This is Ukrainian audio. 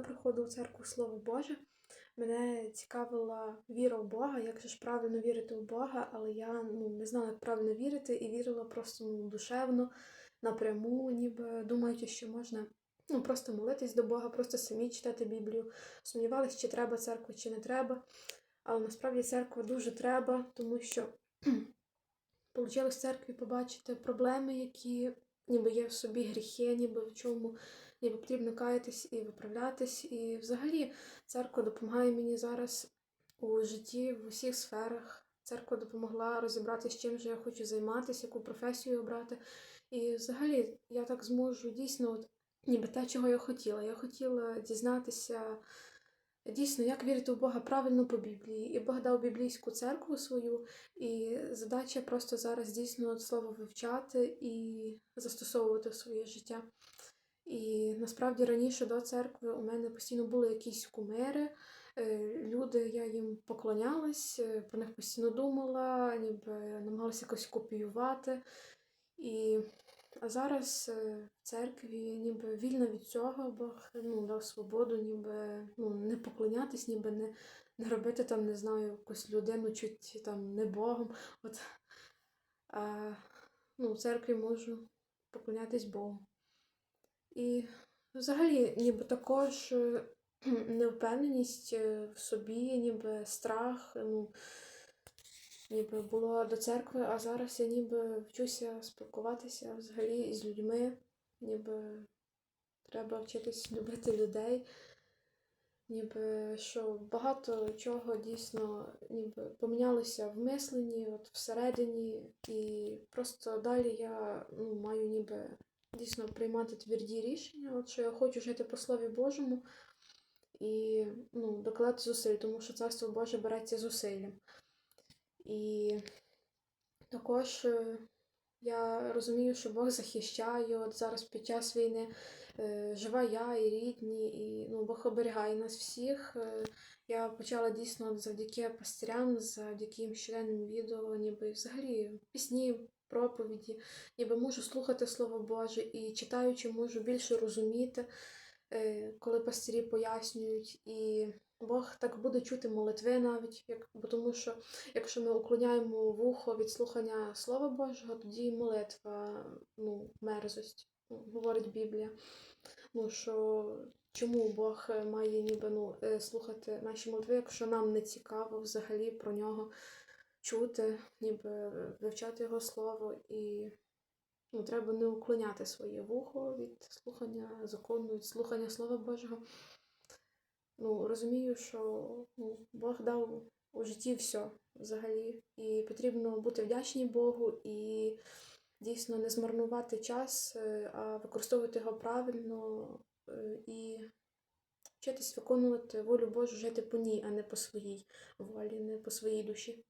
коли приходила у церкву Слово Боже, мене цікавила віра в Бога, як же ж правильно вірити в Бога, але я ну, не знала, як правильно вірити, і вірила просто ну, душевно, напряму, ніби думаючи, що можна ну, просто молитись до Бога, просто самі читати Біблію. Сумнівалась, чи треба церква, чи не треба. Але насправді церква дуже треба, тому що вийшло в церкві побачити проблеми, які ніби є в собі гріхи, ніби в чому ніби потрібно каятись і виправлятись. І взагалі церква допомагає мені зараз у житті в усіх сферах. Церква допомогла розібратися, чим же я хочу займатися, яку професію обрати. І взагалі я так зможу дійсно, от, ніби те, чого я хотіла. Я хотіла дізнатися дійсно, як вірити в Бога правильно по Біблії. І Бог дав біблійську церкву свою, і задача просто зараз дійсно слово вивчати і застосовувати в своє життя. І насправді раніше до церкви у мене постійно були якісь кумири, е, люди, я їм поклонялась, е, про них постійно думала, ніби намагалася якось копіювати. І а зараз е, в церкві ніби вільна від цього, Бог ну, дав свободу, ніби ну, не поклонятись, ніби не, не робити там, не знаю, якусь людину чуть там не Богом. От, а, ну, в церкві можу поклонятись Богу. І взагалі, ніби також е, невпевненість е, в собі, ніби страх, ну, ніби було до церкви, а зараз я ніби вчуся спілкуватися взагалі з людьми, ніби треба вчитись любити людей, ніби що багато чого дійсно ніби помінялося в мисленні, от всередині, і просто далі я ну, маю ніби дійсно приймати тверді рішення, от що я хочу жити по Слові Божому і ну, докладати зусиль, тому що Царство Боже береться зусиллям. І також е, я розумію, що Бог захищає от зараз під час війни. е, Жива я і рідні, і ну, Бог оберігає нас всіх. Е, Я почала дійсно завдяки пастирям, завдяки їм щоденним відео, ніби взагалі пісні, проповіді, ніби можу слухати Слово Боже і читаючи, можу більше розуміти, е, коли пастирі пояснюють. І Бог так буде чути молитви навіть, як, бо тому що якщо ми уклоняємо вухо від слухання Слова Божого, тоді молитва ну, мерзость, говорить Біблія. Ну, що чому Бог має ніби ну, е, слухати наші молитви, якщо нам не цікаво взагалі про нього чути, ніби вивчати його слово, і ну, треба не уклоняти своє вухо від слухання закону, від слухання Слова Божого. Ну, розумію, що ну, Бог дав у житті все взагалі. І потрібно бути вдячні Богу і дійсно не змарнувати час, е, а використовувати його правильно е, і вчитись виконувати волю Божу, жити по ній, а не по своїй волі, не по своїй душі.